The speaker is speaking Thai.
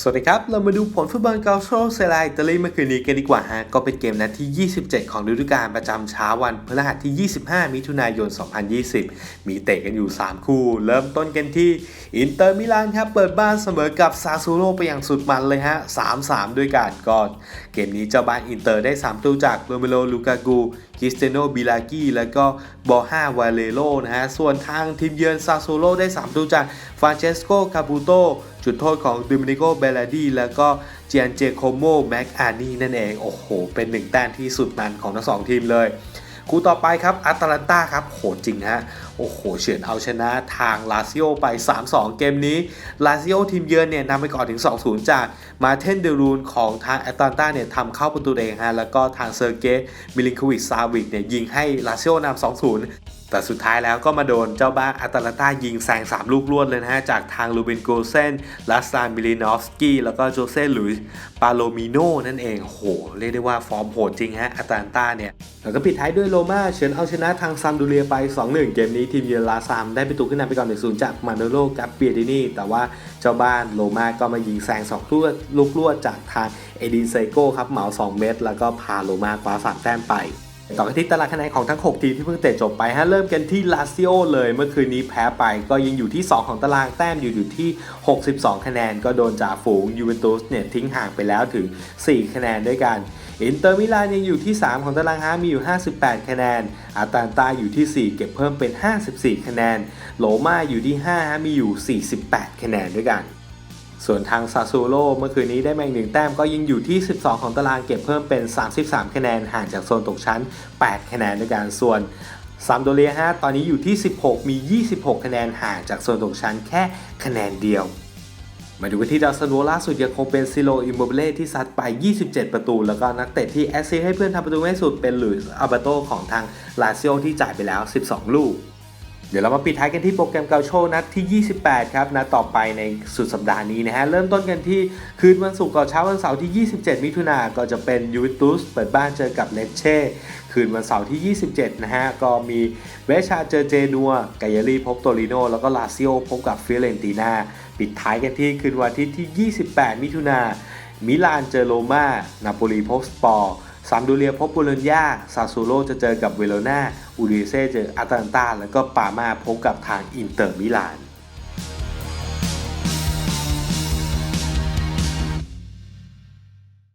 สวัสดีครับ เรามาดูผลฟุตบอลเกาโชเซราอิตาลีเมื่อคืนนี้กันดีกว่าฮะ ก็เป็นเกมนัดที่ 27 ของฤดูกาลประจำเช้าวันพฤหัสที่ 25 มิถุนายน 2020 มีเตะกันอยู่ 3 คู่ เริ่มต้นกันที่ อินเตอร์มิลานครับ เปิดบ้านเสมอกับซาซูโร่ไปอย่างสุดมันเลยฮะ 3-3 ด้วยกันก่อน เกมนี้เจ้าบ้านอินเตอร์ได้ 3 ตัวจากโรเมโลลูกากู ริสเตโนบิลากีแล้วก็บอฮาวาเลโลนะฮะ ส่วนทางทีมเยือนซาซูโร่ได้3ตัวจากฟรานเชสโกคาปูโตจุดโทษของดิมินิโกเบลาดีแล้วก็เจียนเจโคโมแม็กอานีนั่นเอง โอ้โห เป็นหนึ่งแต้มที่สุดมันของทั้งสองทีมเลย คู่ต่อไปครับอัตแลนตาครับโหดจริงฮะโอ้โหเฉือนเอาชนะทางลาซิโอไป 3-2 เกมนี้ ลาซิโอทีมเยือนเนี่ยนำไปก่อนถึง 2-0 จากมาเทนเดรูนของทางแอตแลนตาเนี่ยทำเข้าประตูเองฮะแล้วก็ทางเซอร์เกย์มิลินควิชซาวิกเนี่ยยิงให้ลาซิโอนำ2-0แต่สุดท้ายแล้วก็มาโดนเจ้าบ้านอัตแลนตายิงแซง 3 ลูกรวดเลยนะฮะ จากทางลูเบนโกเซนลัสซานมิลินอฟสกี้ แล้วก็โจเซ่หลุยส์ปาโลมิโนนั่นเองโห เรียกได้ว่าฟอร์มโหดจริงฮะอัตแลนตาเนี่ย แล้วก็ปิดท้ายด้วยโรม่าเฉือนเอาชนะทางซัมดูเรียไป 2-1 เกมนี้ทีมเยือนลาซามได้ประตูขึ้นนำไปก่อน1-0จากมาโนโลกับเปียดินีแต่ว่าเจ้าบ้านโรม่าก็มายิงแซง2ลูกลูกรวดจากทางเอดินเซโกครับเหมา2 เม็ดแล้วก็พาโรม่าคว้าสามแต้มไปต่อกันที่ตารางคะแนนของทั้ง 6 ทีมที่เพิ่งเตะจบไปฮะเริ่มกันที่ลาซิโอเลยเมื่อคืนนี้แพ้ไปก็ยังอยู่ที่ 2 ของตารางแต้มอยู่อยู่ที่ 62 คะแนน ก็โดนจ่าฝูงยูเวนตุสเนี่ยทิ้งห่างไปแล้วถึง 4 คะแนนด้วยกัน อินเตอร์มิลานยังอยู่ที่ 3 ของตารางฮะมีอยู่ 58 คะแนน อาตาลตาอยู่ที่ 4 เก็บเพิ่มเป็น 54 คะแนน โลมาอยู่ที่5ฮะมีอยู่ 48 คะแนนด้วยกันส่วนทางซาซูโร่เมื่อคืนนี้ได้มาอีกหนึ่งแต้มก็ยังอยู่ที่ 12 ของตารางเก็บเพิ่มเป็น 33 คะแนนห่างจากโซนตกชั้น 8 คะแนนด้วยกันส่วนซัมโดเรียฮะตอนนี้อยู่ที่ 16 มี 26 คะแนนห่างจากโซนตกชั้นแค่คะแนนเดียว มาดูกันที่ดาวซันโวล่าสุดยังคงเป็นซิโลอิมโมเบเล่ที่ซัดไป 27 ประตู แล้วก็นักเตะที่แอซซิให้เพื่อนทำประตูไม่สุดเป็นหลุยส์อัลเบโตของทางลาซิโอที่จ่ายไปแล้ว 12 ลูก เดี๋ยวเรามาปิดท้ายกันที่โปรแกรมเกาโชนัดที่ 28 ครับนัดต่อไปในสุดสัปดาห์นี้นะฮะ เริ่มต้นกันที่คืนวันศุกร์ก่อนเช้าวันเสาร์ที่ 27 มิถุนาก็จะเป็นยูเวนตุสเปิดบ้านเจอกับเลเช่คืนวันเสาร์ที่ 27 นะฮะ ก็มีเวชาเจอเจนัวไกยารีพบโตริโน แล้วก็ลาซิโอพบกับฟิเรนตินาปิดท้ายกันที่คืนวันอาทิตย์ที่ 28 มิถุนามิลานเจอโรมานาโปลีพบสปอร์ ซามดูเรียพบบูโลญญาซาซูโรจะเจอกับเวโรนาอูดิเซ่เจออาตาลันตา แล้วก็ปามาพบกับทางอินเตอร์มิลาน